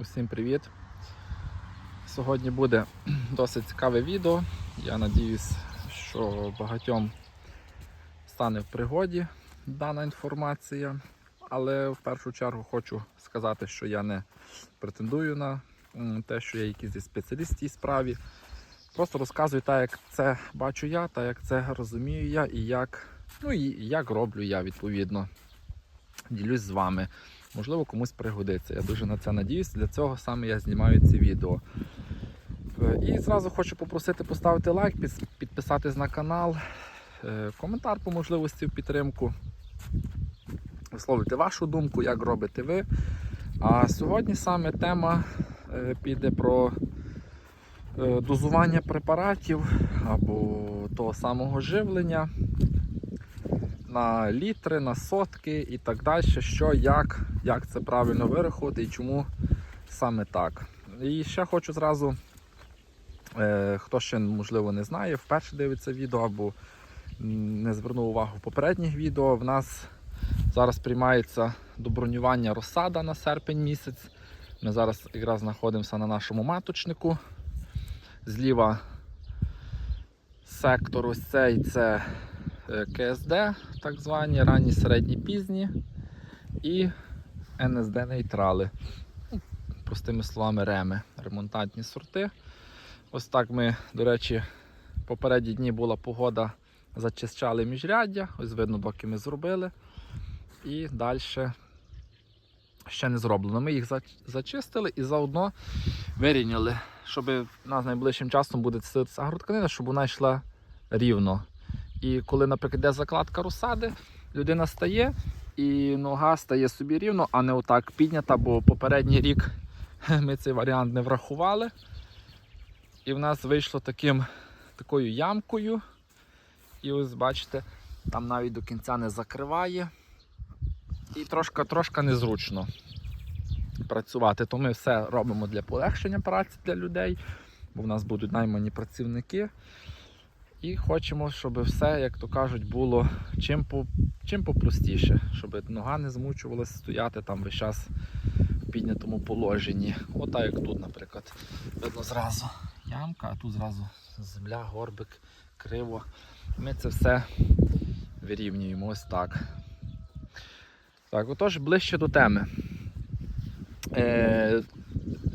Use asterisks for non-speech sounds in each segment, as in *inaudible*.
Усім привіт! Сьогодні буде *clears throat* досить цікаве відео. Я надіюсь, що багатьом стане в пригоді дана інформація. Але в першу чергу хочу сказати, що я не претендую на те, що я якийсь спеціаліст в цій справі. Просто розказую так, як це бачу я, так як це розумію я і як, ну, і як роблю я відповідно. Ділюсь з вами. Можливо, комусь пригодиться. Я дуже на це надіюсь. Для цього саме я знімаю ці відео. Е, І зразу хочу попросити поставити лайк, підписатись на канал, е, коментар по можливості в підтримку. Висловити вашу думку, як робите ви. А сьогодні саме тема е, піде про дозування препаратів або того самого живлення на літри, на сотки і так далі, що, як, як це правильно вирахувати і чому саме так. І ще хочу зразу, е, хто ще можливо не знає, вперше дивиться відео або не звернув увагу в попередніх відео. В нас зараз приймається до бронювання розсада на серпень місяць. Ми зараз якраз знаходимося на нашому маточнику. Зліва сектор ось цей це КСД, так звані, ранні, середні, пізні і НСД нейтрали. Ну, Простими словами, реми, ремонтантні сорти. Ось так ми, до речі, попередні дні була погода, зачищали міжряддя, ось видно, доки ми зробили. І далі ще не зроблено. Ми їх зачистили і заодно вирівняли, щоб у нас найближчим часом буде ця агротканина, щоб вона йшла рівно. І коли, наприклад, йде закладка розсади, людина стає і нога стає собі рівно, а не отак піднята, бо попередній рік *laughs* ми цей варіант не врахували. І в нас вийшло таким, такою ямкою. І ось бачите, там навіть до кінця не закриває. І трошки, трошки незручно працювати. То ми все робимо для полегшення праці для людей, бо в нас будуть наймані працівники. І хочемо, щоб все, як то кажуть, було чим, по, чим попростіше, щоб нога не змучувалася стояти там весь час в піднятому положенні. Ота як тут, наприклад, видно зразу ямка, а тут зразу земля, горбик, криво. Ми це все вирівнюємо ось так. Так, отож, ближче до теми. Е,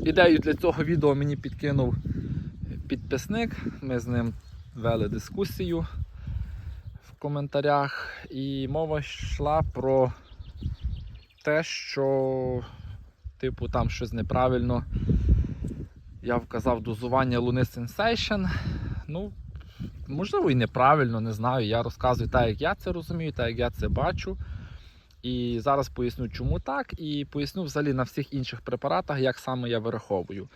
ідею для цього відео мені підкинув підписник. Ми з ним вели дискусію в коментарях, і мова йшла про те, що, типу, там щось неправильно. Я вказав дозування Луни Sensation. Ну, можливо, і неправильно, не знаю. Я розказую так, як я це розумію, так як я це бачу. І зараз поясню, чому так, і поясню взагалі на всіх інших препаратах, як саме я вираховую.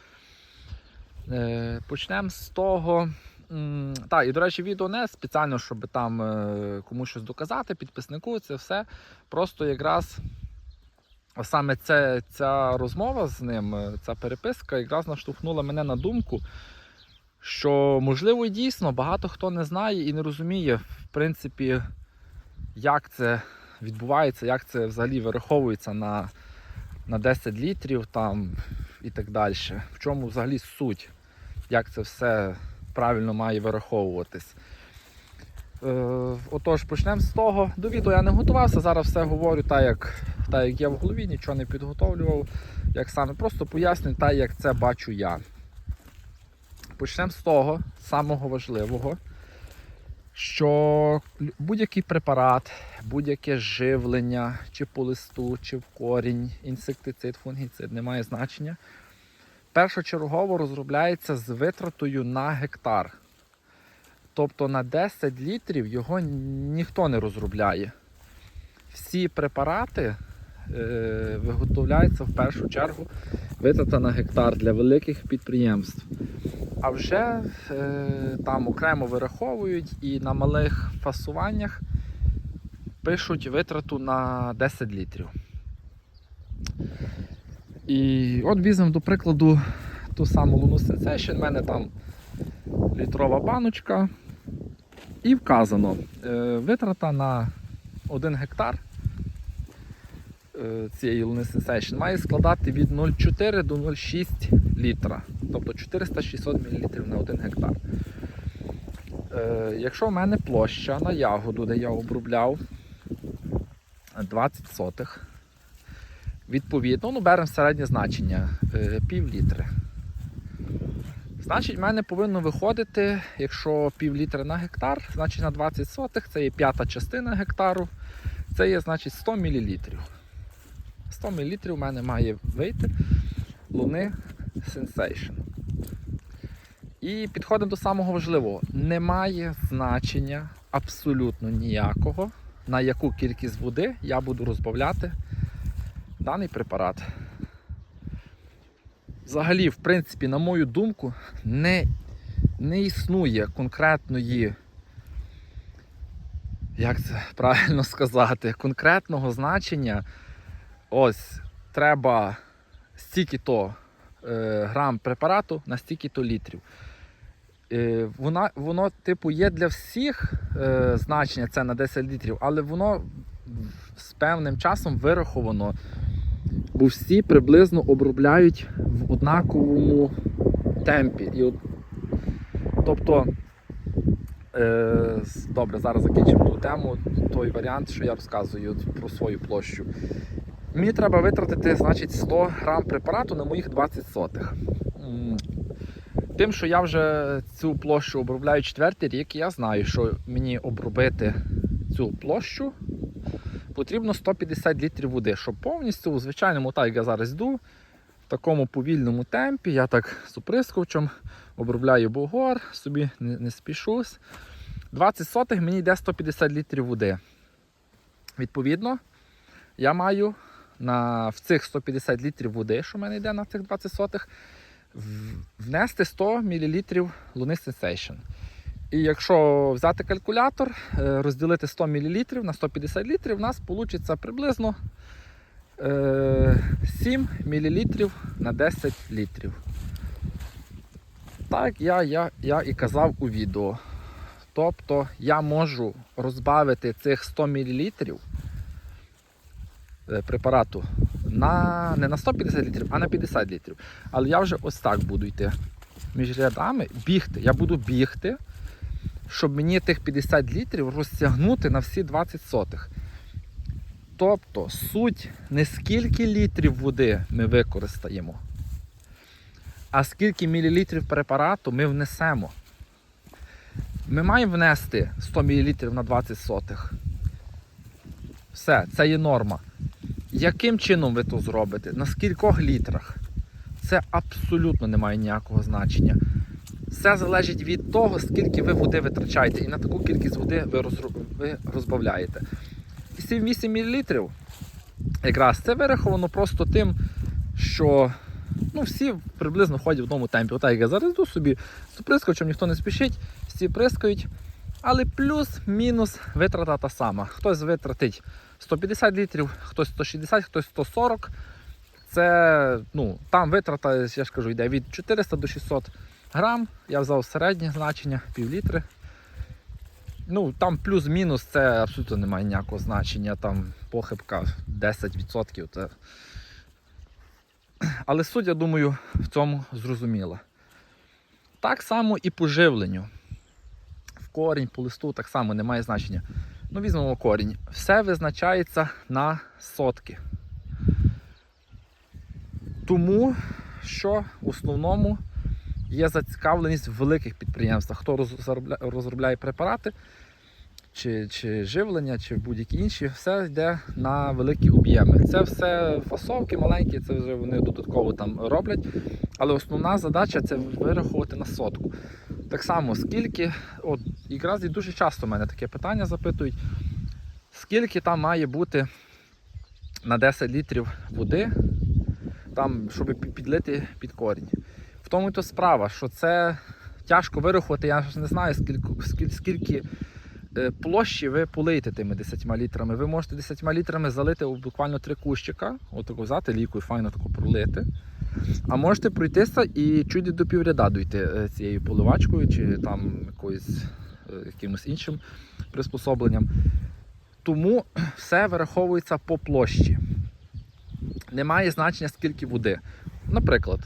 Е, Почнемо з того. Так, і до речі, відео не спеціально, щоб там е, комусь щось доказати, підписнику, це все. Просто якраз саме це, ця розмова з ним, е, ця переписка, якраз наштовхнула мене на думку, що можливо дійсно багато хто не знає і не розуміє, в принципі, як це відбувається, як це взагалі вираховується на, на 10 літрів там, і так далі. В чому взагалі суть, як це все правильно має вираховуватись. Е, отож, почнемо з того. До відео я не готувався, зараз все говорю так, як, так, як є в голові, нічого не підготовлював, як саме. Просто пояснюю так, як це бачу я. Почнемо з того, самого важливого, що будь-який препарат, будь-яке живлення, чи по листу, чи в корінь, інсектицид, фунгіцид, не має значення. Першочергово розробляється з витратою на гектар. Тобто на 10 літрів його ніхто не розробляє. Всі препарати е, виготовляються в першу чергу витрата на гектар для великих підприємств. А вже е, там окремо вираховують і на малих фасуваннях пишуть витрату на 10 літрів. І от візьмемо до прикладу ту саму Луну Sensation. У мене там літрова баночка. І вказано е, витрата на 1 гектар е, цієї луни Sensation має складати від 0,4 до 0,6 літра, тобто 400-600 мл на 1 гектар. Е, Якщо в мене площа на ягоду, де я обробляв 20 сотих, відповідно, ну беремо середнє значення е, пів літри. Значить, в мене повинно виходити, якщо пів літра на гектар, значить на 20 сотих, це є п'ята частина гектару, це є значить 100 мл. 100 мл у мене має вийти луни Sensation. І підходимо до самого важливого. Немає значення абсолютно ніякого, на яку кількість води я буду розбавляти даний препарат. Взагалі, в принципі, на мою думку, не, не існує конкретної, як це правильно сказати, конкретного значення. Ось, треба стільки-то е, грам препарату на стільки-то літрів. Е, вона, воно, типу, є для всіх е, значення це на 10 літрів, але воно з певним часом вираховано бо всі приблизно обробляють в однаковому темпі. І от, тобто, е, добре, зараз закінчимо ту тему, той варіант, що я розказую про свою площу. Мені треба витратити значить, 100 грам препарату на моїх 20 сотих. Тим, що я вже цю площу обробляю четвертий рік, я знаю, що мені обробити цю площу потрібно 150 літрів води, щоб повністю у звичайному, так як я зараз йду, в такому повільному темпі, я так з оприскувачем обробляю бугор, собі не, не спішусь. 20 сотих мені йде 150 літрів води. Відповідно, я маю на, в цих 150 літрів води, що в мене йде на цих 20 сотих, внести 100 мл Луни Sensation. І якщо взяти калькулятор, е, розділити 100 мл на 150 літрів, у нас вийде приблизно е, 7 мл на 10 літрів. Так я, я, я і казав у відео. Тобто я можу розбавити цих 100 мл препарату на, не на 150 літрів, а на 50 літрів. Але я вже ось так буду йти між рядами, бігти. Я буду бігти щоб мені тих 50 літрів розтягнути на всі 20 сотих. Тобто суть не скільки літрів води ми використаємо, а скільки мілілітрів препарату ми внесемо. Ми маємо внести 100 мл на 20 сотих. Все, це є норма. Яким чином ви то зробите? На скількох літрах? Це абсолютно не має ніякого значення. Все залежить від того, скільки ви води витрачаєте, і на таку кількість води ви, розру- ви розбавляєте. І 7-8 мл якраз це вираховано просто тим, що ну, всі приблизно ходять в одному темпі. Отак як я зараз йду собі з прискочем, ніхто не спішить, всі прискають. Але плюс-мінус витрата та сама. Хтось витратить 150 літрів, хтось 160, хтось 140. Це ну, там витрата, я ж кажу, йде від 400 до 600 грам. Я взяв середнє значення, пів літри. Ну, там плюс-мінус це абсолютно немає ніякого значення. Там похибка 10%. Це... Але суть, я думаю, в цьому зрозуміла. Так само і по живленню. В корінь, по листу так само немає значення. Ну, візьмемо корінь. Все визначається на сотки. Тому що в основному є зацікавленість в великих підприємствах, хто розробляє препарати, чи, чи живлення, чи будь-які інші, все йде на великі об'єми. Це все фасовки маленькі, це вже вони додатково там роблять. Але основна задача це вирахувати на сотку. Так само, скільки, от якраз і дуже часто мене таке питання запитують, скільки там має бути на 10 літрів води, там, щоб підлити під корінь. В тому і то справа, що це тяжко вирахувати, я ж не знаю, скільки, скільки, скільки е, площі ви полиєте тими 10 літрами. Ви можете 10 літрами залити буквально три кущика, отаку взяти ліку і файно таку пролити. А можете пройтися і чуть до півряда дойти е, цією поливачкою чи там якоюсь е, якимось іншим приспособленням. Тому все вираховується по площі. немає значення, скільки води. Наприклад,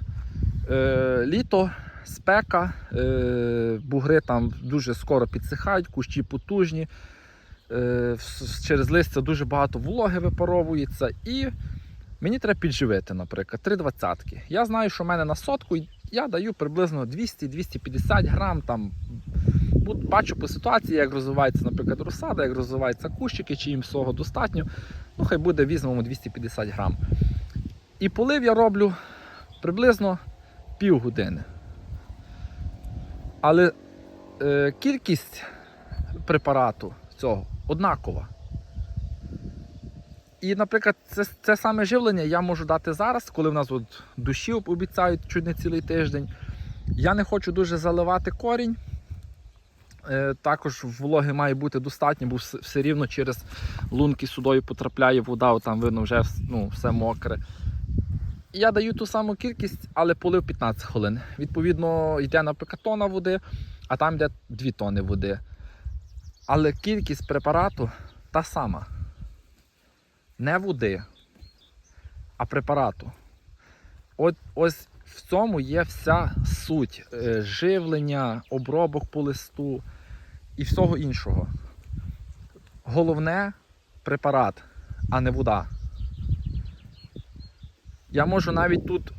е, літо, спека, е, бугри там дуже скоро підсихають, кущі потужні. Е, через листя дуже багато вологи випаровується. І мені треба підживити, наприклад, три двадцятки. Я знаю, що в мене на сотку я даю приблизно 200-250 грам. Там, бачу по ситуації, як розвивається, наприклад, розсада, як розвиваються кущики, чи їм всього достатньо. Ну, хай буде, візьмемо 250 грам. І полив я роблю приблизно півгодини. Але е, кількість препарату цього однакова. І, наприклад, це, це саме живлення я можу дати зараз, коли в нас от душі обіцяють чуть не цілий тиждень. Я не хочу дуже заливати корінь. Е, також вологи має бути достатньо, бо все, рівно через лунки сюдою потрапляє вода, там видно вже ну, все мокре. Я даю ту саму кількість, але полив 15 хвилин. Відповідно, йде, наприклад, тонна води, а там йде 2 тони води. Але кількість препарату та сама. Не води, а препарату. От ось в цьому є вся суть е, живлення, обробок по листу і всього іншого. Головне препарат, а не вода. Я можу навіть тут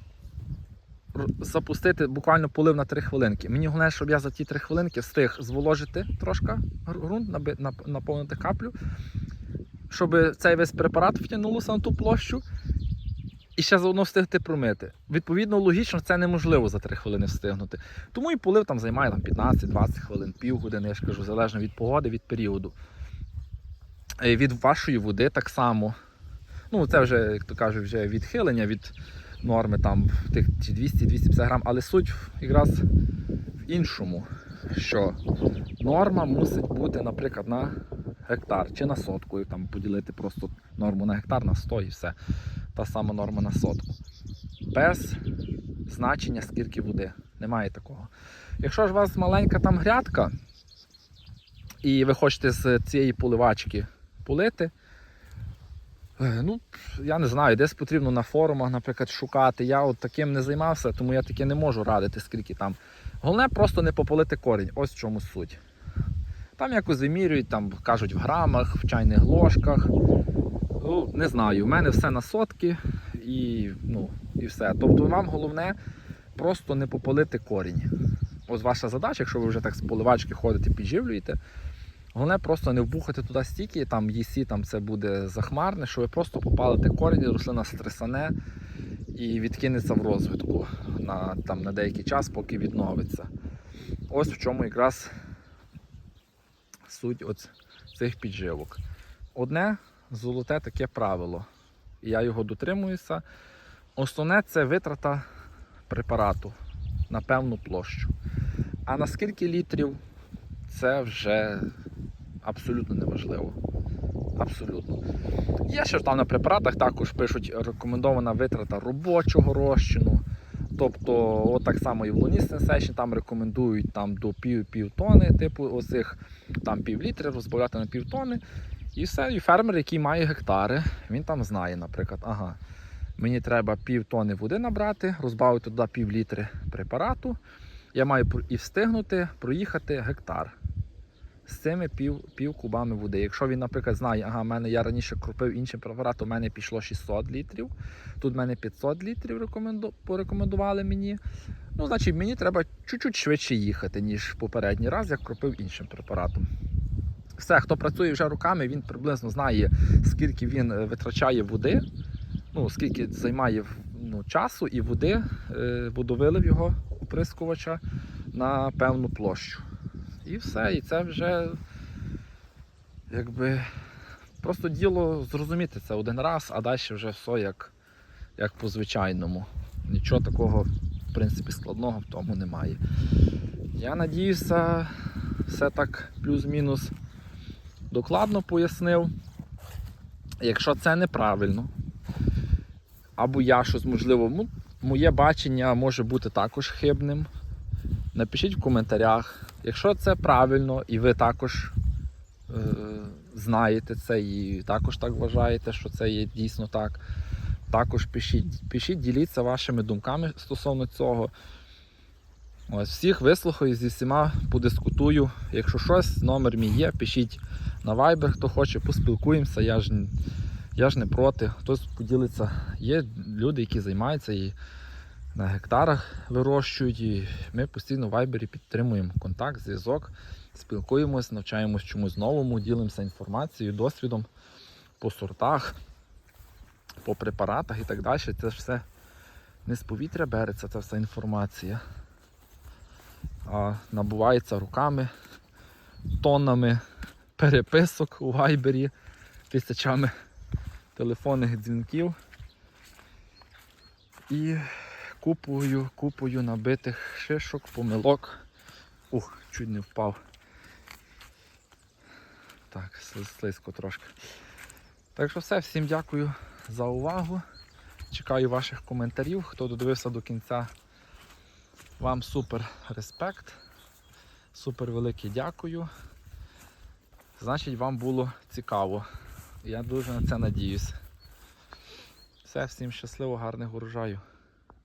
запустити буквально полив на 3 хвилинки. Мені головне, щоб я за ті 3 хвилинки встиг зволожити трошки ґрунт, наповнити каплю, щоб цей весь препарат втягнулося на ту площу і ще заодно встигти промити. Відповідно, логічно, це неможливо за 3 хвилини встигнути. Тому і полив там займає там, 15-20 хвилин, півгодини, я ж кажу, залежно від погоди, від періоду. Е, Від вашої води так само. Ну, це вже, як то кажуть, вже відхилення від норми там тих чи 200-250 грам, але суть якраз в іншому, що норма мусить бути, наприклад, на гектар чи на сотку, і там поділити просто норму на гектар на 100 і все. Та сама норма на сотку. Без значення скільки води. Немає такого. Якщо ж у вас маленька там грядка, і ви хочете з цієї поливачки полити, Е, Ну, я не знаю, десь потрібно на форумах, наприклад, шукати. Я от таким не займався, тому я таки не можу радити, скільки там. Головне просто не попалити корінь. Ось в чому суть. Там якось вимірюють, там кажуть в грамах, в чайних ложках. Ну, не знаю, у мене все на сотки і, ну, і все. Тобто вам головне просто не попалити корінь. Ось ваша задача, якщо ви вже так з поливачки ходите, підживлюєте. Головне просто не вбухати туди стільки, там їсі, там це буде захмарне, що ви просто попалите корінь, рослина стресане і відкинеться в розвитку на, там, на деякий час, поки відновиться. Ось в чому якраз суть от цих підживок. Одне золоте таке правило, і я його дотримуюся. Основне це витрата препарату на певну площу. А на скільки літрів це вже абсолютно неважливо. Абсолютно. Є ще там на препаратах також пишуть рекомендована витрата робочого розчину. Тобто, от так само і в Lunis Sensation там рекомендують там до пів, пів тони, типу оцих там пів літри розбавляти на пів тони. І все, і фермер, який має гектари, він там знає, наприклад, ага, мені треба пів тони води набрати, розбавити туди пів літри препарату. Я маю і встигнути проїхати гектар з цими пів, пів кубами води. Якщо він, наприклад, знає, ага, мене я раніше кропив іншим препаратом, у мене пішло 600 літрів, тут в мене 500 літрів рекоменду, порекомендували мені. Ну, значить, мені треба чуть-чуть швидше їхати, ніж попередній раз, як кропив іншим препаратом. Все, хто працює вже руками, він приблизно знає, скільки він е, витрачає води, ну, скільки займає ну, часу і води, е, водовилив його оприскувача на певну площу. І все, і це вже якби просто діло зрозуміти це один раз, а далі вже все як, як по звичайному. Нічого такого, в принципі, складного в тому немає. Я надіюся, все так плюс-мінус докладно пояснив. Якщо це неправильно, або я щось можливо, моє бачення може бути також хибним. Напишіть в коментарях. Якщо це правильно і ви також е, знаєте це і також так вважаєте, що це є дійсно так, також пишіть. Пишіть, діліться вашими думками стосовно цього. Ось, всіх вислухаю, зі всіма подискутую. Якщо щось, номер мій є, пишіть на Viber, хто хоче, поспілкуємося. Я ж, я ж не проти. Хтось поділиться. Є люди, які займаються і на гектарах вирощують. І ми постійно в Viber підтримуємо контакт, зв'язок, спілкуємось, навчаємось чомусь новому, ділимося інформацією, досвідом по сортах, по препаратах і так далі. Це ж все не з повітря береться, ця вся інформація а набувається руками, тоннами переписок у вайбері, тисячами телефонних дзвінків і купою, купою набитих шишок, помилок. Ух, чуть не впав. Так, сли- слизько трошки. Так що все, всім дякую за увагу. Чекаю ваших коментарів. Хто додивився до кінця, вам супер респект. Супер велике дякую. Значить, вам було цікаво. Я дуже на це надіюсь. Все, всім щасливо, гарних урожаю.